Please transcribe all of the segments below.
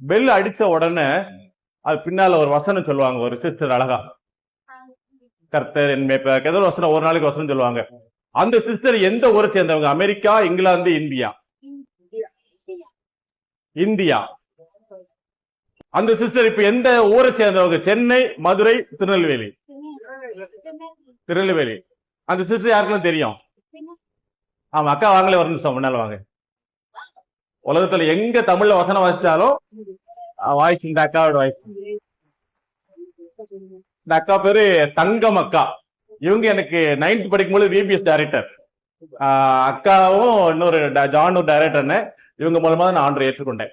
Bell அடிச்ச உடனே அது பின்னால ஒரு வசனம் சொல்லுவாங்க ஒரு சிஸ்டர் அழகா. கர்த்தர் என் ஏதோ ஒரு வசனம் ஒரு நாளைக்கு வசனம் சொல்லுவாங்க. அந்த சிஸ்டர் எந்த ஊரை சேர்ந்தவங்க? America England India? இந்தியா. அந்த சிஸ்டர் இப்ப எந்த ஊரை சேர்ந்தவங்க? சென்னை மதுரை திருநெல்வேலி. திருநெல்வேலி. அந்த சிஸ்டர் யாருக்கெல்லாம் தெரியும்? ஆமா அக்கா வாங்களே ஒரு நிமிஷம் முன்னால வாங்க. உலகத்துல எங்க தமிழ்ல வசனம் வாசிச்சாலும் வாய்ஸ் இந்த அக்காவோட வாய்ஸ். இந்த அக்கா பேரு தங்கம் அக்கா. இவங்க எனக்கு நைன்த் படிக்கும்போது விபிஎஸ் டைரக்டர் அக்காவும் இன்னொரு ஜான் ஒரு டைரக்டர்னு இவங்க மூலமா நான் ஆண்டரை ஏற்றுக்கொண்டேன்.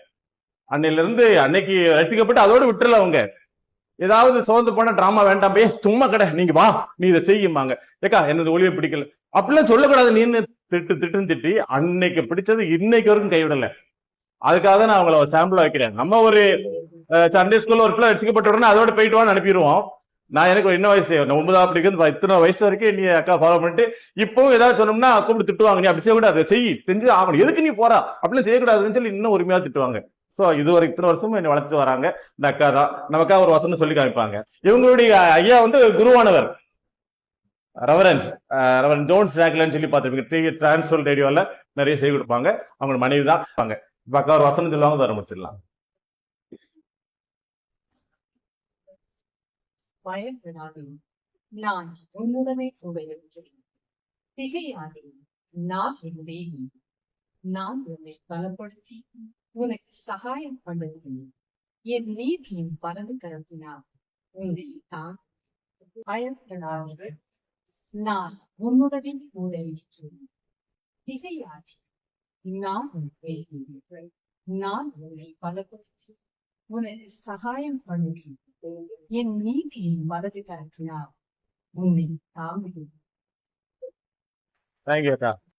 அன்னையில இருந்து அன்னைக்கு ரசிக்கப்பட்டு அதோட விட்டுறல அவங்க. ஏதாவது சோர்ந்து போன டிராமா வேண்டாம் போய் சும்மா கடை நீங்க வா நீ இதை செய்யுமாங்க ஏக்கா எனது ஒளியை பிடிக்கல? அப்படிலாம் சொல்லக்கூடாது நீன்னு திட்டு திட்டுன்னு திட்டி அன்னைக்கு பிடிச்சது இன்னைக்கு வரைக்கும் கைவிடல. அதுக்காக தான் நான் அவங்கள சாம்பிளா சாம்பிள் வைக்கிறேன். நம்ம ஒரு சண்டே ஸ்கூல்ல ஒரு பிள்ளை அடிச்சுக்கப்பட்ட உடனே அதோட போயிட்டுவான்னு அனுப்பிடுவோம். நான் எனக்கு என்ன வயசு ஒன்பதாம் படிக்கிறது இத்தனை வயசு வரைக்கும் நீ அக்கா ஃபாலோ பண்ணிட்டு இப்போ ஏதாவது சொன்னோம்னா கூப்பிட்டு திட்டுவாங்க. நீ அப்படி செய்யக்கூடாது. செய். செஞ்சு ஆகணும். எதுக்கு நீ போறா? அப்படின்னு செய்யக்கூடாதுன்னு சொல்லி இன்னும் உரிமையா திட்டுவாங்க. சோ இது ஒரு இத்தனை வருஷமும் என்னை வளர்த்துட்டு வராங்க. இந்த அக்கா தான். நமக்கா ஒரு வசனம் சொல்லி காமிப்பாங்க. இவங்களுடைய ஐயா வந்து குருவானவர். ரெவரன் ரெவரன் ஜோன்ஸ் ஜாக்லன்னு சொல்லி பார்த்துருப்பீங்க. டிவி டிரான்ஸ்வர் ரேடியோவில் நிறைய செய்து கொடுப்பாங்க. அவங்க மனைவி தான் இருப்பாங்க. இப்ப அக்கா ஒரு வசனம் சொல்லுவாங்க தர முடிச்சிடலாம். பயப்படாதே நான் உன்னுடனே கூட இருக்கிறேன் திகையாதே நான் என் நான் உன்னை பலப்படுத்தி உனக்கு சகாயம் பண்ணுகிறேன் என் நீதியின் பலது கருத்தினால் உன்னை தான் பயப்படாதே நான் உன்னுடனே கூட இருக்கிறேன். திகையாதே நான் உன் நான் உன்னை பலப்படுத்தி உனக்கு சகாயம் பண்ணுவேன். என் நீதியை வலது கரத்தினால் உன்னை தாங்குகிறேன் தேங்க்யூ அக்கா.